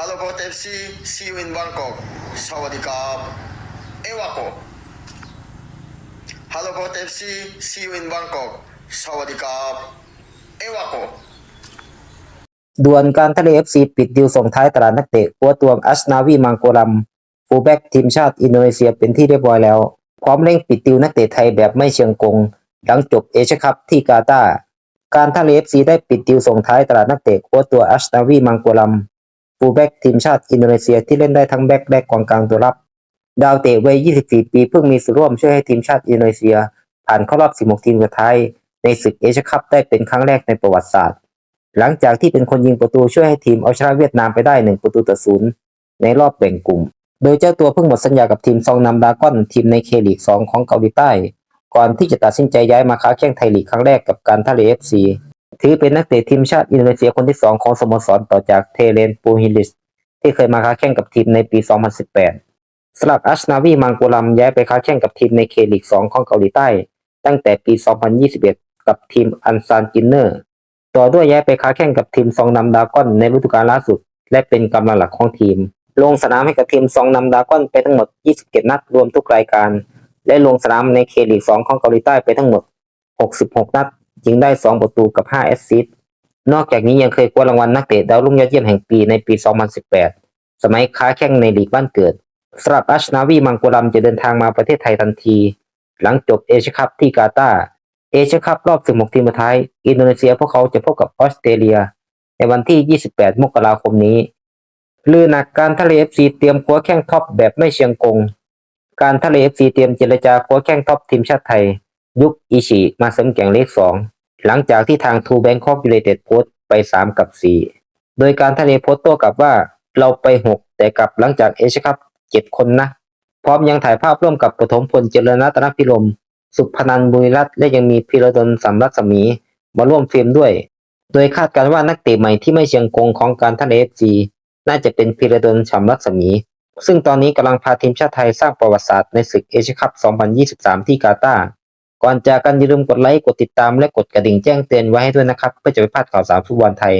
Hello Port FC see you in Bangkok สวัสดีครับเอวาโก Hello Port FC see you in Bangkok สวัสดีครับเอวาโกด่วนการทะเลเอฟซีปิดดิวส่งท้ายตลาดนักเตะกัวตวงอัสนาวีมังโกลัมฟูแบ็กทีมชาติอินโดนีเซียเป็นที่เรียบร้อยแล้ว พร้อมเร่งปิดดิวนักเตะไทยแบบไม่เชิงกง หลังจบเอเชียคัพที่กาตาร์การทะเลเอฟซีได้ปิดดิวส่งท้ายตลาดนักเตะกัวตัวอัสนาวีมังโกลัม ฟูลแบ็กทีมชาติอินโดนีเซียที่เล่นได้ทั้งแบ็กและกกองกลางตัวรับ ดาวเตะวัย 24 ปีเพิ่งมีส่วนร่วมช่วยให้ทีมชาติอินโดนีเซีย ผ่านเข้ารอบ 16 ทีมสุดท้ายในศึกเอเชียคัพได้เป็นครั้งแรกในประวัติศาสตร์ หลังจากที่เป็นคนยิงประตูช่วยให้ทีมเอาชนะเวียดนามไปได้ 1 ประตูต่อศูนย์ในรอบแบ่งกลุ่ม โดยเจ้าตัวเพิ่งหมดสัญญากับทีมซองนำดากอนทีมในเคลีก2ของเกาหลีใต้ ก่อนที่จะตัดสินใจย้ายมาค้าแข่งไทยลีกครั้งแรกกับการท่าเรือเอฟซี ถือเป็นนักเตะทีมชาติอินโดนีเซียคนที่2ของสโมสรต่อจากเทเลนปูฮิลิส ที่เคยมาค้าแข่งกับทีมในปี 2018 สลับอัชนาวีมังโกลัมย้ายไปค้าแข่งกับทีมในเคลีก2ของเกาหลีใต้ ตั้งแต่ปี 2021 กับทีมอันซานกินเนอร์ ต่อด้วยย้ายไปค้าแข่งกับทีมซองนำดากอนในฤดูกาลล่าสุด และเป็นกำลังหลักของทีม ลงสนามให้กับทีมซองนำดากอนไปทั้งหมด 27 นัดรวมทุกรายการ และลงสนามในเคลีก2ของเกาหลีใต้ไปทั้งหมด 66 นัด ยิงได้ 2 ประตูกับ 5 แอสซิสต์นอกจากนี้ยังเคยคว้ารางวัลนักเตะดาวรุ่งยอดเยี่ยมแห่งปีในปี 2018 สมัยค้าแข่งในลีกบ้านเกิดสำหรับอัชนาวีมังโกลัมจะเดินทางมาประเทศไทยทันที หลังจบเอเชียคัพที่กาตาร์เอเชียคัพรอบ 16 ทีมสุดท้าย อินโดนีเซียพวกเขาจะพบกับออสเตรเลีย ในวันที่ 28 มกราคมนี้ลือหนักการทะเลเอฟซีเตรียมคว้าแข้งท็อปแบบไม่เชียงกง การทะเลเอฟซีเตรียมเจรจาคว้าแข้งท็อปทีมชาติไทย ยุคอิชิมาเสริมแก่งเลข2หลังจากที่ทางทูแบงคอกยูไนเต็ดโพสต์ไป 3 กับ 4 โดยการทะเลโพสต์โต้กลับว่าเราไป 6 แต่กลับหลังจากเอเชียคัพ7คนนะ พร้อมยังถ่ายภาพร่วมกับปฐมพลเจริญรัตนพิรม สุพนันบุรีรัตนและยังมีพีระดลสำรัศมี มาร่วมเฟรมด้วย โดยคาดการณ์ว่านักเตะใหม่ที่ไม่เชียงกงของการท่าเอฟซีน่าจะเป็นพีระดลสำรัศมี ซึ่งตอนนี้กำลังพาทีมชาติไทยสร้างประวัติศาสตร์ในศึกเอเชียคัพ2023 ที่กาตาร์ ก่อนจากกันอย่าลืมกดไลค์กดติดตามและกดกระดิ่งแจ้งเตือนไว้ให้ด้วยนะครับ เพื่อจะไม่พลาดข่าวสารฟุตบอลไทย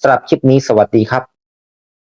สำหรับคลิปนี้สวัสดีครับ